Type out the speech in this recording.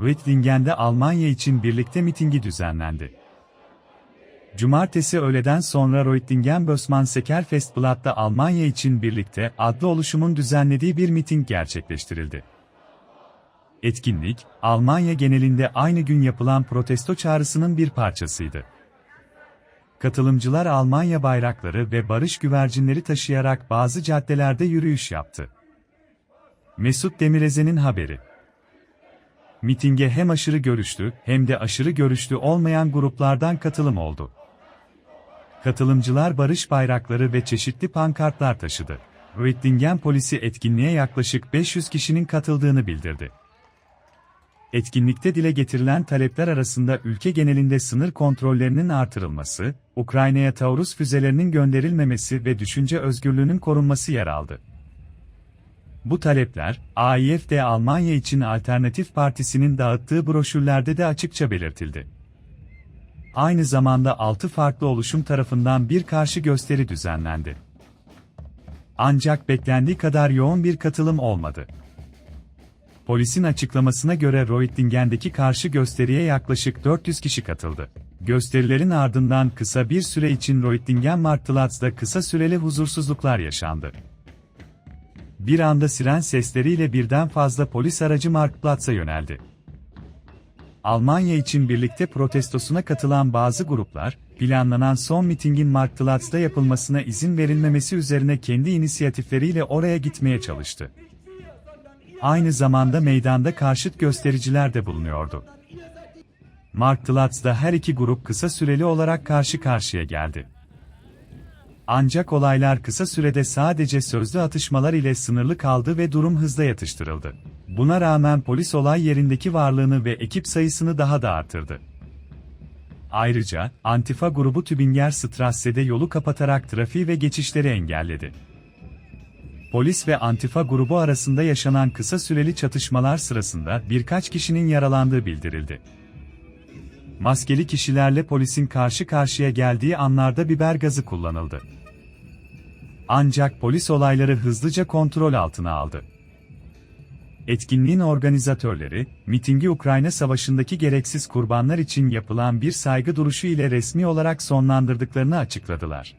Reutlingen Almanya için birlikte mitingi düzenlendi. Cumartesi öğleden sonra Reutlingen Bösman Seker Festblatt'ta Almanya için birlikte adlı oluşumun düzenlediği bir miting gerçekleştirildi. Etkinlik, Almanya genelinde aynı gün yapılan protesto çağrısının bir parçasıydı. Katılımcılar Almanya bayrakları ve barış güvercinleri taşıyarak bazı caddelerde yürüyüş yaptı. Mesut Demirezen'in haberi. Mitinge hem aşırı görüşlü hem de aşırı görüşlü olmayan gruplardan katılım oldu. Katılımcılar barış bayrakları ve çeşitli pankartlar taşıdı. Reutlingen polisi etkinliğe yaklaşık 500 kişinin katıldığını bildirdi. Etkinlikte dile getirilen talepler arasında ülke genelinde sınır kontrollerinin artırılması, Ukrayna'ya Taurus füzelerinin gönderilmemesi ve düşünce özgürlüğünün korunması yer aldı. Bu talepler, AİFD Almanya için Alternatif Partisi'nin dağıttığı broşürlerde de açıkça belirtildi. Aynı zamanda 6 farklı oluşum tarafından bir karşı gösteri düzenlendi. Ancak beklendiği kadar yoğun bir katılım olmadı. Polisin açıklamasına göre Reutlingen'deki karşı gösteriye yaklaşık 400 kişi katıldı. Gösterilerin ardından kısa bir süre için Reutlingen Marktplatz'da kısa süreli huzursuzluklar yaşandı. Bir anda siren sesleriyle birden fazla polis aracı Marktplatz'a yöneldi. Almanya için birlikte protestosuna katılan bazı gruplar, planlanan son mitingin Marktplatz'ta yapılmasına izin verilmemesi üzerine kendi inisiyatifleriyle oraya gitmeye çalıştı. Aynı zamanda meydanda karşıt göstericiler de bulunuyordu. Marktplatz'da her iki grup kısa süreli olarak karşı karşıya geldi. Ancak olaylar kısa sürede sadece sözlü atışmalar ile sınırlı kaldı ve durum hızla yatıştırıldı. Buna rağmen polis olay yerindeki varlığını ve ekip sayısını daha da artırdı. Ayrıca, Antifa grubu Tübinger Strasse'de yolu kapatarak trafiği ve geçişleri engelledi. Polis ve Antifa grubu arasında yaşanan kısa süreli çatışmalar sırasında birkaç kişinin yaralandığı bildirildi. Maskeli kişilerle polisin karşı karşıya geldiği anlarda biber gazı kullanıldı. Ancak polis olayları hızlıca kontrol altına aldı. Etkinliğin organizatörleri, mitingi Ukrayna Savaşı'ndaki gereksiz kurbanlar için yapılan bir saygı duruşu ile resmi olarak sonlandırdıklarını açıkladılar.